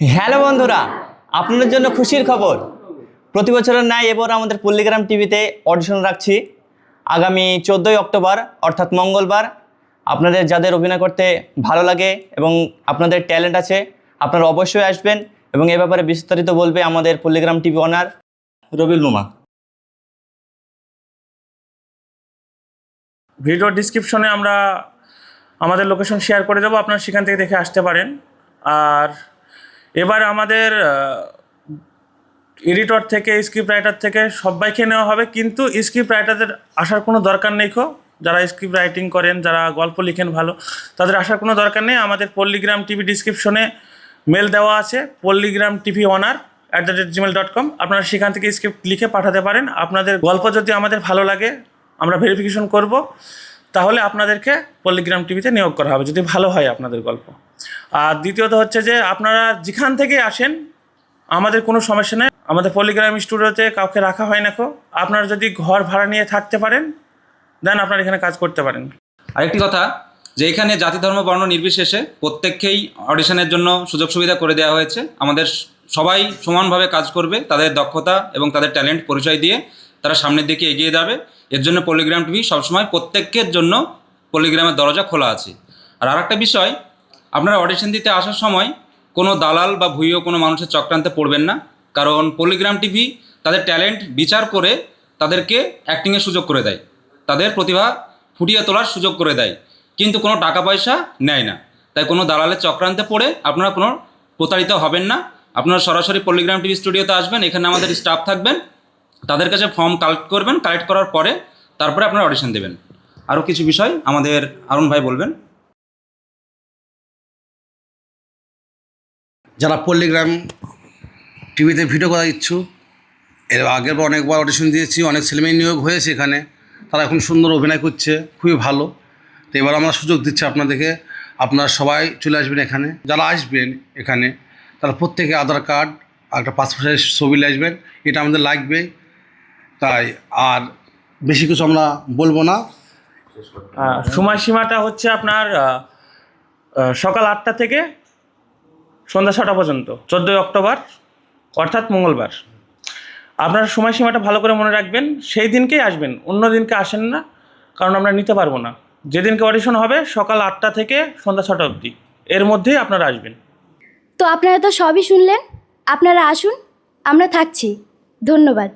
Hello বন্ধুরা, আপনাদের জন্য খুশির খবর। প্রতি বছরের ন্যায় এবার আমাদের পল্লীগ্রাম টিভিতে অডিশন রাখছি। আগামী চোদ্দোই অক্টোবর, অর্থাৎ মঙ্গলবার, আপনাদের যাদের অভিনয় করতে ভালো লাগে এবং আপনাদের ট্যালেন্ট আছে, আপনারা অবশ্যই আসবেন এবং এ ব্যাপারে বিস্তারিত বলবে আমাদের পল্লীগ্রাম টিভি ওনার রবিল মুমা। ভিডিও ডিসক্রিপশনে আমরা আমাদের লোকেশন শেয়ার করে দেবো, আপনারা সেখান থেকে দেখে আসতে পারেন। আর এবার আমাদের এডিটর থেকে স্ক্রিপ্ট রাইটার থেকে সবাইকে নেওয়া হবে, কিন্তু স্ক্রিপ্ট রাইটারদের আসার কোনো দরকার নেই খো যারা স্ক্রিপ্ট রাইটিং করেন, যারা গল্প লিখেন ভালো, তাদের আসার কোনো দরকার নেই। আমাদের পল্লীগ্রাম টিভি ডিসক্রিপশনে মেল দেওয়া আছে Palligram TV owner at the rate Gmail dot com আপনারা সেখান থেকে স্ক্রিপ্ট লিখে পাঠাতে পারেন। আপনাদের গল্প যদি আমাদের ভালো লাগে, আমরা ভেরিফিকেশন করব। তাহলে আপনাদেরকে পল্লীগ্রাম টিভিতে নিয়োগ করা হবে, যদি ভালো হয় আপনাদের গল্প। আর দ্বিতীয়ত হচ্ছে যে আপনারা যেখান থেকে আসেন, আমাদের কোনো সমস্যা নেই। আমাদের পল্লীগ্রাম স্টুডিওতে কাউকে রাখা হয় না কো। আপনারা যদি ঘর ভাড়া নিয়ে থাকতে পারেন, দেন আপনারা এখানে কাজ করতে পারেন। আরেকটি কথা, যে এখানে জাতি, ধর্ম, বর্ণ নির্বিশেষে প্রত্যেককেই অডিশনের জন্য সুযোগ সুবিধা করে দেওয়া হয়েছে। আমাদের সবাই সমানভাবে কাজ করবে, তাদের দক্ষতা এবং তাদের ট্যালেন্ট পরিচয় দিয়ে তারা সামনের দিকে এগিয়ে যাবে। এর জন্য পলিগ্রাম টিভি সবসময় প্রত্যেকের জন্য পলিগ্রামের দরজা খোলা আছে। আর আরেকটা বিষয় আপনারা অডিশন দিতে আসার সময় কোনো দালাল বা ভুইও কোনো মানুষের চক্রান্তে পড়বেন না। কারণ পলিগ্রাম টিভি তাদের ট্যালেন্ট বিচার করে তাদেরকে অ্যাক্টিংয়ের সুযোগ করে দেয়। তাদের প্রতিভা ফুটিয়ে তোলার সুযোগ করে দেয়। কিন্তু কোনো টাকা পয়সা নেয় না। তাই কোনো দালালের চক্রান্তে পড়ে আপনারা কোনো প্রতারিত হবেন না। আপনারা সরাসরি পল্লিগ্রাম টিভি স্টুডিওতে আসবেন, এখানে আমাদের স্টাফ থাকবেন। তাদের কাছে ফর্ম কালেক্ট করবেন কালেক্ট করার পরে তারপরে আপনারা অডিশন দেবেন। আরও কিছু বিষয় আমাদের আরুণ ভাই বলবেন। যারা পল্লীগ্রাম টিভিতে ভিডিও করা ইচ্ছুক, এর আগের বার অনেকবার অডিশন দিয়েছি, অনেক ছেলেমেয়ে নিয়োগ হয়েছে এখানে। তারা এখন সুন্দর অভিনয় করছে, খুবই ভালো। তো এবার আমরা সুযোগ দিচ্ছি আপনাদেরকে, আপনারা সবাই চলে আসবেন এখানে। যারা আসবেন এখানে, তারা প্রত্যেকে আধার কার্ড আর একটা পাসপোর্ট সাইজ ছবি আসবেন। এটা আমাদের লাগবে। তাই আর বেশি কিছু আমরা বলব না। সময়সীমাটা হচ্ছে আপনার সকাল আটটা থেকে সন্ধ্যা ছটা পর্যন্ত, চোদ্দোই অক্টোবর, অর্থাৎ মঙ্গলবার। আপনার সময়সীমাটা ভালো করে মনে রাখবেন, সেই দিনকেই আসবেন, অন্য দিনকে আসেন না, কারণ আমরা নিতে পারব না। যেদিনকে অডিশন হবে, সকাল আটটা থেকে সন্ধ্যা ছটা অবধি। এর মধ্যেই আপনারা আসবেন। তো আপনারা তো সবই শুনলেন, আপনারা আসুন, আমরা থাকছি। ধন্যবাদ।